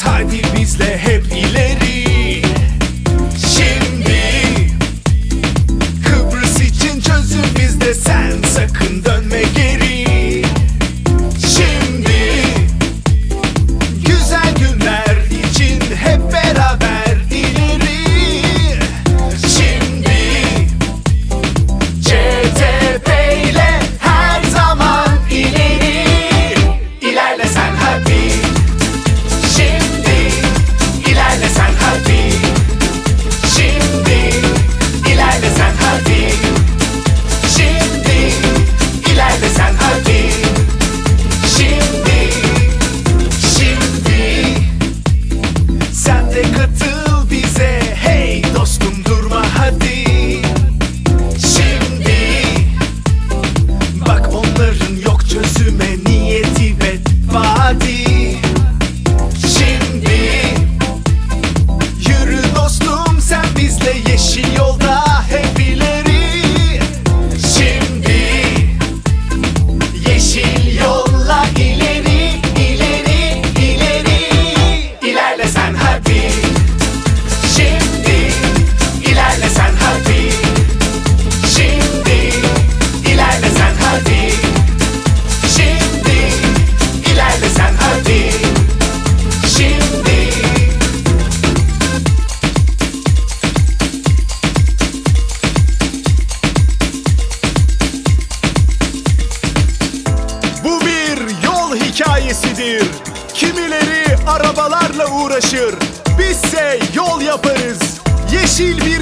gidiyoruz bizle hep ileri. Şimdi Kıbrıs için çözüm bizde sen sakın dönme geri. Şimdi Güzel günler için hep beraber ileri. Şimdi CTP ile her zaman ileri. İlerle hadi. değildir Kimileri arabalarla uğraşır. Bizse yol yaparız. Yeşil bir